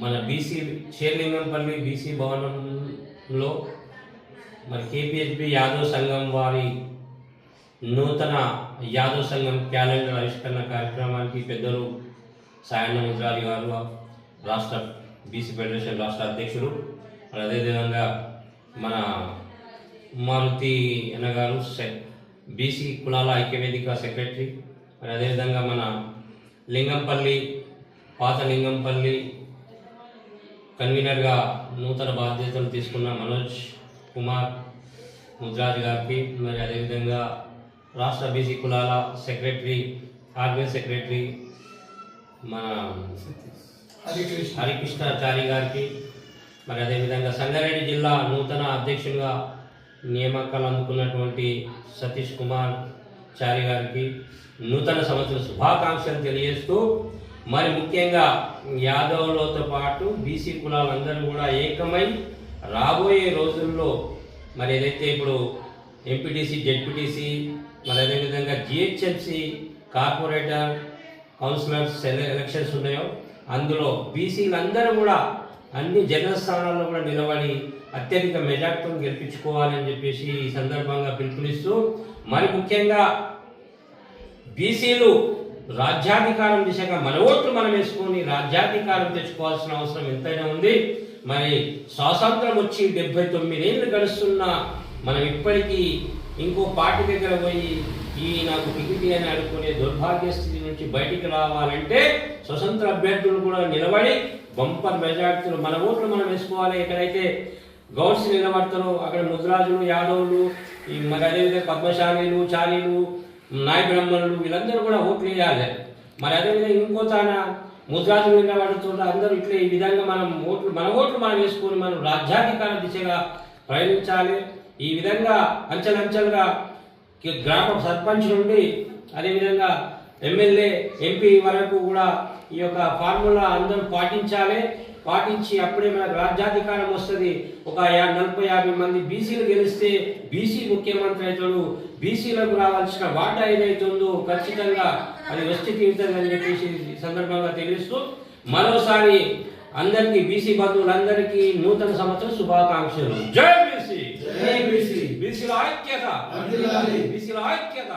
మన బీసీ భవనంలో మరి కేపీహెచ్బి యాదవ్ సంఘం వారి నూతన యాదవ్ సంఘం క్యాలెండర్ ఆవిష్కరణ కార్యక్రమానికి పెద్దలు సాయన్న ముద్రాలి గారు రాష్ట్ర బీసీ ఫెడరేషన్ రాష్ట్ర అధ్యక్షులు అదేవిధంగా మన మారుతి అన్న గారు సె- బీసీ కులాల ఐక్యవేదిక సెక్రటరీ మరి అదేవిధంగా మన లింగంపల్లి పాత లింగంపల్లి కన్వీనర్గా నూతన బాధ్యతలు తీసుకున్న మనోజ్ కుమార్ ముద్రాజ్ గారికి మరి అదేవిధంగా రాష్ట్ర బీసీ కులాల సెక్రటరీ ఆర్మీ సెక్రటరీ మన హరికృష్ణ. హరికృష్ణాచారి గారికి మరి అదేవిధంగా సంగారెడ్డి జిల్లా నూతన అధ్యక్షునిగా నియామకాలు అందుకున్నటువంటి సతీష్ కుమార్ చారి గారికి నూతన సంవత్సర శుభాకాంక్షలు తెలియజేస్తూ మరి ముఖ్యంగా యాదవులతో పాటు బీసీ కులాలందరూ కూడా ఏకమై రాబోయే రోజుల్లో మరి ఏదైతే ఇప్పుడు ఎంపీటీసీ జెడ్పీటీసీ మరి అదేవిధంగా జిహెచ్ఎంసీ కార్పొరేటర్ కౌన్సిలర్స్ ఎలక్షన్స్ ఉన్నాయో అందులో బీసీలందరూ కూడా అన్ని జనరల్ స్థానాల్లో కూడా నిలబడి అత్యధిక మెజార్టీతో గెలిపించుకోవాలని చెప్పేసి ఈ సందర్భంగా పిలుపునిస్తూ మరి ముఖ్యంగా బీసీలు రాజ్యాధికారం దిశగా మన ఓట్లు మనం వేసుకొని రాజ్యాధికారం తెచ్చుకోవాల్సిన అవసరం ఎంతైనా ఉంది. మరి స్వాతంత్రం వచ్చి డెబ్బై తొమ్మిదేళ్ళు గడుస్తున్నా మనం ఇప్పటికీ ఇంకో పార్టీ దగ్గర పోయి ఈ నాకు టికెట్ అని అనుకునే దౌర్భాగ్య స్థితి నుంచి బయటికి రావాలంటే స్వతంత్ర అభ్యర్థులు కూడా నిలబడి బంపర్ మెజార్టీలు మన ఓట్లు మనం వేసుకోవాలి. ఎక్కడైతే గౌడ్స్ నిలబడతారో అక్కడ ముద్రాజులు యాదవులు ఈ మరి అదేవిధంగా పద్మశాలీలు చాలీలు నాయ బ్రాహ్మణులు వీళ్ళందరూ కూడా ఓట్లు వేయాలి. మరి అదేవిధంగా ఇంకో తాన వాళ్ళ చోట అందరూ ఇట్లా ఈ విధంగా మనం ఓట్లు మన ఓట్లు మనం వేసుకొని మనం రాజ్యాధికార దిశగా ప్రయాణించాలి. ఈ విధంగా అంచెలంచెలుగా గ్రామ సర్పంచ్ నుండి అదేవిధంగా ఎమ్మెల్యే ఎంపీ వరకు కూడా ఈ యొక్క ఫార్ములా అందరూ పాటించాలి. పాటించి అప్పుడే మనకు రాజ్యాధికారం వస్తుంది. ఒక యా నలభై యాభై మంది బీసీలు గెలిస్తే బీసీ ముఖ్యమంత్రి అవుతాడు బీసీలకు రావాల్సిన వాటా ఏదైతుందో ఖచ్చితంగా అది వచ్చి తీరుతుందని చెప్పేసి ఈ సందర్భంగా తెలుస్తూ మరోసారి అందరికీ బీసీ బంధువులందరికీ నూతన సంవత్సర శుభాకాంక్షలు. జై బీసీ. బీసీల ఐక్యత. బీసీల ఐక్యత.